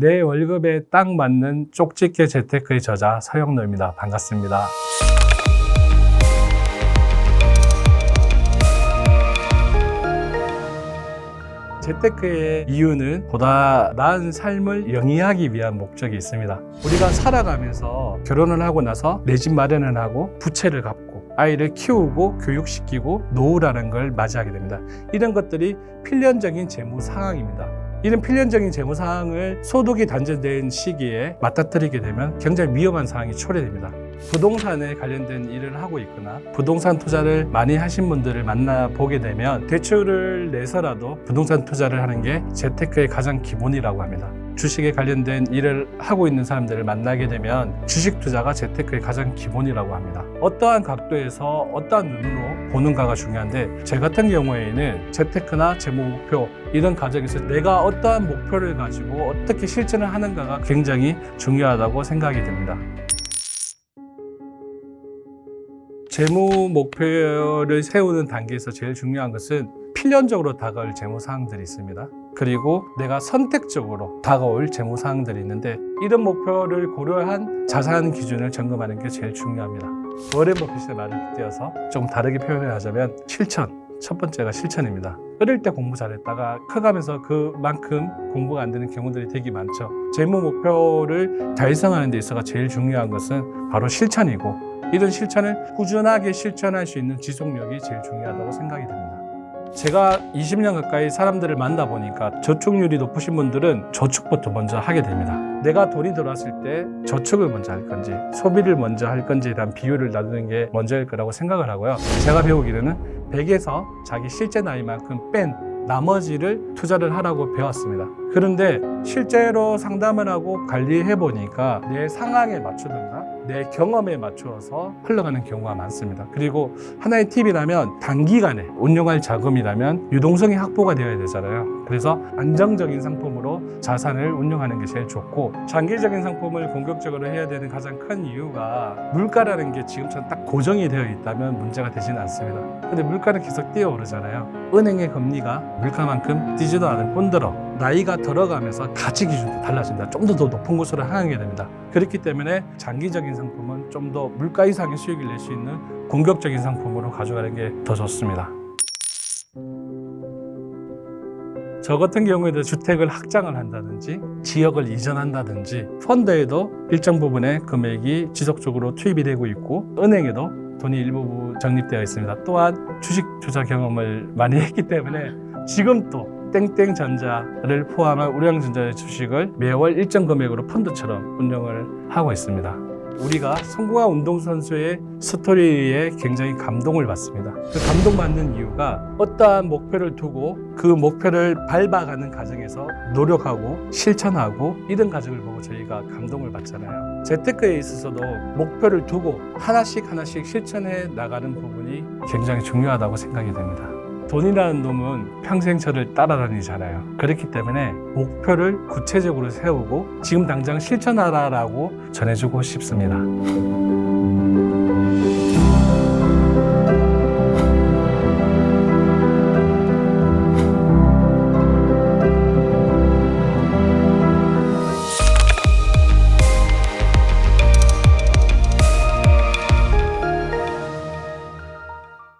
내 월급에 딱 맞는 쪽집게 재테크의 저자 서영로입니다. 반갑습니다. 재테크의 이유는 보다 나은 삶을 영위하기 위한 목적이 있습니다. 우리가 살아가면서 결혼을 하고 나서 내 집 마련을 하고 부채를 갚고 아이를 키우고 교육시키고 노후라는 걸 맞이하게 됩니다. 이런 것들이 필연적인 재무 상황입니다. 이런 필연적인 재무 상황을 소득이 단절된 시기에 맞닥뜨리게 되면 굉장히 위험한 상황이 초래됩니다. 부동산에 관련된 일을 하고 있거나 부동산 투자를 많이 하신 분들을 만나 보게 되면 대출을 내서라도 부동산 투자를 하는 게 재테크의 가장 기본이라고 합니다. 주식에 관련된 일을 하고 있는 사람들을 만나게 되면 주식 투자가 재테크의 가장 기본이라고 합니다. 어떠한 각도에서 어떠한 눈으로 보는가가 중요한데 제 같은 경우에는 재테크나 재무 목표 이런 과정에서 내가 어떠한 목표를 가지고 어떻게 실천을 하는가가 굉장히 중요하다고 생각이 됩니다. 재무 목표를 세우는 단계에서 제일 중요한 것은 필연적으로 다가올 재무 사항들이 있습니다. 그리고 내가 선택적으로 다가올 재무 사항들이 있는데 이런 목표를 고려한 자산 기준을 점검하는 게 제일 중요합니다. 워렌 버핏의 말을 빗대어서 좀 다르게 표현을 하자면 실천. 첫 번째가 실천입니다. 어릴 때 공부 잘했다가 커가면서 그만큼 공부가 안 되는 경우들이 되게 많죠. 재무 목표를 달성하는 데 있어서 제일 중요한 것은 바로 실천이고 이런 실천을 꾸준하게 실천할 수 있는 지속력이 제일 중요하다고 생각이 듭니다. 제가 20년 가까이 사람들을 만나 보니까 저축률이 높으신 분들은 저축부터 먼저 하게 됩니다. 내가 돈이 들어왔을 때 저축을 먼저 할 건지 소비를 먼저 할 건지에 대한 비율을 나누는 게 먼저일 거라고 생각을 하고요. 제가 배우기로는 100에서 자기 실제 나이만큼 뺀 나머지를 투자를 하라고 배웠습니다. 그런데 실제로 상담을 하고 관리해 보니까 내 상황에 맞추든가 내 경험에 맞추어서 흘러가는 경우가 많습니다. 그리고 하나의 팁이라면 단기간에 운용할 자금이라면 유동성이 확보가 되어야 되잖아요. 그래서 안정적인 상품으로 자산을 운용하는 게 제일 좋고 장기적인 상품을 공격적으로 해야 되는 가장 큰 이유가 물가라는 게 지금처럼 딱 고정이 되어 있다면 문제가 되지는 않습니다. 근데 물가는 계속 뛰어오르잖아요. 은행의 금리가 물가만큼 뛰지도 않을 뿐더러 나이가 들어가면서 가치 기준도 달라집니다. 좀 더 더 높은 곳으로 향하게 됩니다. 그렇기 때문에 장기적인 상품은 좀 더 물가 이상의 수익을 낼 수 있는 공격적인 상품으로 가져가는 게 더 좋습니다. 저 같은 경우에도 주택을 확장을 한다든지 지역을 이전한다든지 펀드에도 일정 부분의 금액이 지속적으로 투입이 되고 있고 은행에도 돈이 일부 적립되어 있습니다. 또한 주식 투자 경험을 많이 했기 때문에 지금 또 땡땡전자를 포함한 우량전자의 주식을 매월 일정 금액으로 펀드처럼 운영을 하고 있습니다. 우리가 성공한 운동선수의 스토리에 굉장히 감동을 받습니다. 그 감동받는 이유가 어떠한 목표를 두고 그 목표를 밟아가는 과정에서 노력하고 실천하고 이런 과정을 보고 저희가 감동을 받잖아요. 재테크에 있어서도 목표를 두고 하나씩 하나씩 실천해 나가는 부분이 굉장히 중요하다고 생각이 됩니다. 돈이라는 놈은 평생 저를 따라다니잖아요. 그렇기 때문에 목표를 구체적으로 세우고 지금 당장 실천하라라고 전해주고 싶습니다.